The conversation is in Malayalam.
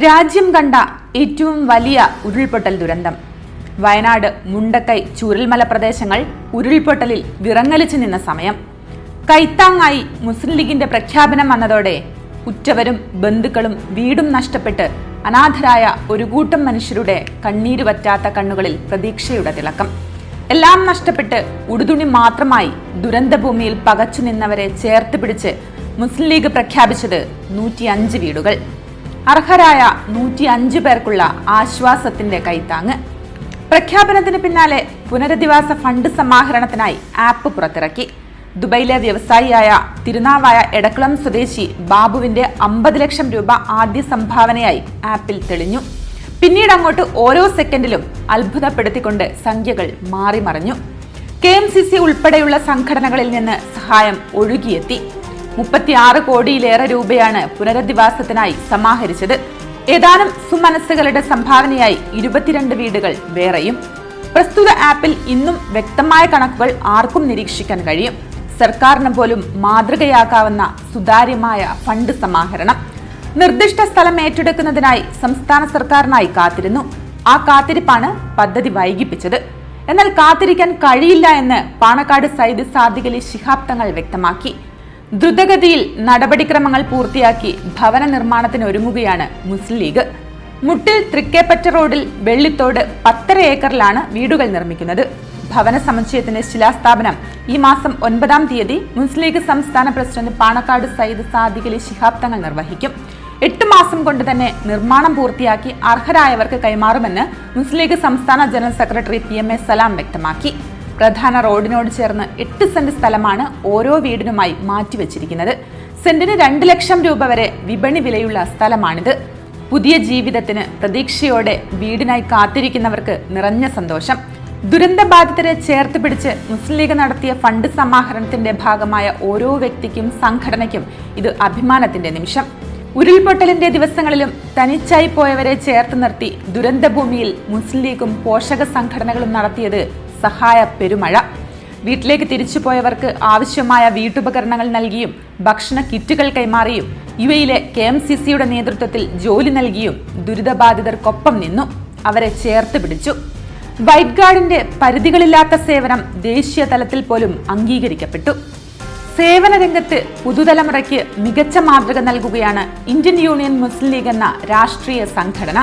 രാജ്യം കണ്ട ഏറ്റവും വലിയ ഉരുൾപൊട്ടൽ ദുരന്തം. വയനാട് മുണ്ടക്കൈ ചൂരൽമല പ്രദേശങ്ങൾ ഉരുൾപൊട്ടലിൽ വിറങ്ങലിച്ചു നിന്ന സമയം. കൈത്താങ്ങായി മുസ്ലിം ലീഗിന്റെ പ്രഖ്യാപനം വന്നതോടെ ഉറ്റവരും ബന്ധുക്കളും വീടും നഷ്ടപ്പെട്ട് അനാഥരായ ഒരു കൂട്ടം മനുഷ്യരുടെ കണ്ണീര് പറ്റാത്ത കണ്ണുകളിൽ പ്രതീക്ഷയുടെ തിളക്കം. എല്ലാം നഷ്ടപ്പെട്ട് ഉടുതുണി മാത്രമായി ദുരന്തഭൂമിയിൽ പകച്ചു നിന്നവരെ ചേർത്ത് പിടിച്ച് മുസ്ലിം ലീഗ് പ്രഖ്യാപിച്ചത് നൂറ്റിയഞ്ച് വീടുകൾ. അർഹരായ നൂറ്റി അഞ്ച് പേർക്കുള്ള ആശ്വാസത്തിന്റെ കൈത്താങ്ങ് പ്രഖ്യാപനത്തിന് പിന്നാലെ പുനരധിവാസ ഫണ്ട് സമാഹരണത്തിനായി ആപ്പ് പുറത്തിറക്കി. ദുബൈയിലെ വ്യവസായിയായ തിരുനാവായ എടക്കുളം സ്വദേശി ബാബുവിന്റെ അമ്പത് ലക്ഷം രൂപ ആദ്യ സംഭാവനയായി ആപ്പിൽ തെളിഞ്ഞു. പിന്നീട് അങ്ങോട്ട് ഓരോ സെക്കൻഡിലും അത്ഭുതപ്പെടുത്തിക്കൊണ്ട് സംഖ്യകൾ മാറിമറിഞ്ഞു. കെ എം സി സി ഉൾപ്പെടെയുള്ള സംഘടനകളിൽ നിന്ന് സഹായം ഒഴുകിയെത്തി. മുപ്പത്തിയാറ് കോടിയിലേറെ രൂപയാണ് പുനരധിവാസത്തിനായി സമാഹരിച്ചത്. ഏതാനും സുമനസ്സുകളുടെ സംഭാവനയായി ഇരുപത്തിരണ്ട് വീടുകൾ വേറെയും. പ്രസ്തുത ആപ്പിൽ ഇന്നും വ്യക്തമായ കണക്കുകൾ ആർക്കും നിരീക്ഷിക്കാൻ കഴിയും. സർക്കാരിന് പോലും മാതൃകയാക്കാവുന്ന സുതാര്യമായ ഫണ്ട് സമാഹരണം. നിർദ്ദിഷ്ട സ്ഥലം ഏറ്റെടുക്കുന്നതിനായി സംസ്ഥാന സർക്കാരിനായി കാത്തിരുന്നു. ആ കാത്തിരിപ്പാണ് പദ്ധതി വൈകിപ്പിച്ചത്. എന്നാൽ കാത്തിരിക്കാൻ കഴിയില്ല എന്ന് പാണക്കാട് സൈദ് സാദിഖലി ശിഹാബ് തങ്ങൾ വ്യക്തമാക്കി. ദ്രുതഗതിയിൽ നടപടിക്രമങ്ങൾ പൂർത്തിയാക്കി ഭവന നിർമ്മാണത്തിന് ഒരുങ്ങുകയാണ് മുസ്ലിം ലീഗ്. മുട്ടിൽ തൃക്കേപ്പറ്റ റോഡിൽ വെള്ളിത്തോട് പത്തര ഏക്കറിലാണ് വീടുകൾ നിർമ്മിക്കുന്നത്. ഭവന സമുച്ചയത്തിന്റെ ശിലാസ്ഥാപനം ഈ മാസം ഒൻപതാം തീയതി മുസ്ലിം ലീഗ് സംസ്ഥാന പ്രസിഡന്റ് പാണക്കാട് സയ്യിദ് സാദിഖലി ശിഹാബ് തങ്ങൾ നിർവഹിക്കും. എട്ട് മാസം കൊണ്ട് തന്നെ നിർമ്മാണം പൂർത്തിയാക്കി അർഹരായവർക്ക് കൈമാറുമെന്ന് മുസ്ലിം ലീഗ് സംസ്ഥാന general secretary P M A Salam വ്യക്തമാക്കി. പ്രധാന റോഡിനോട് ചേർന്ന് എട്ട് സെന്റ് സ്ഥലമാണ് ഓരോ വീടിനുമായി മാറ്റിവെച്ചിരിക്കുന്നത്. സെന്റിന് രണ്ട് ലക്ഷം രൂപ വരെ വിപണി വിലയുള്ള സ്ഥലമാണിത്. പുതിയ ജീവിതത്തിന് പ്രതീക്ഷയോടെ വീടിനായി കാത്തിരിക്കുന്നവർക്ക് നിറഞ്ഞ സന്തോഷം. ദുരന്തബാധിതരെ ചേർത്ത് പിടിച്ച് മുസ്ലിം ലീഗ് നടത്തിയ ഫണ്ട് സമാഹരണത്തിന്റെ ഭാഗമായ ഓരോ വ്യക്തിക്കും സംഘടനയ്ക്കും ഇത് അഭിമാനത്തിന്റെ നിമിഷം. ഉരുൾപൊട്ടലിന്റെ ദിവസങ്ങളിലും തനിച്ചായി പോയവരെ ചേർത്ത് നിർത്തി ദുരന്തഭൂമിയിൽ മുസ്ലിം ലീഗും പോഷക സംഘടനകളും നടത്തിയത് സഹായ പെരുമഴ വീട്ടിലേക്ക് തിരിച്ചു പോയവർക്ക് ആവശ്യമായ വീട്ടുപകരണങ്ങൾ നൽകിയും ഭക്ഷണ കിറ്റുകൾ കൈമാറിയും യു എയിലെ കെ എം സി സിയുടെ നേതൃത്വത്തിൽ ജോലി നൽകിയും ദുരിതബാധിതർക്കൊപ്പം നിന്നു. അവരെ ചേർത്ത് പിടിച്ചു. വൈറ്റ് ഗാർഡിന്റെ പരിധികളില്ലാത്ത സേവനം ദേശീയ തലത്തിൽ പോലും അംഗീകരിക്കപ്പെട്ടു. സേവന രംഗത്ത് പുതുതലമുറയ്ക്ക് മികച്ച മാതൃക നൽകുകയാണ് ഇന്ത്യൻ യൂണിയൻ മുസ്ലിം ലീഗ് എന്ന രാഷ്ട്രീയ സംഘടന.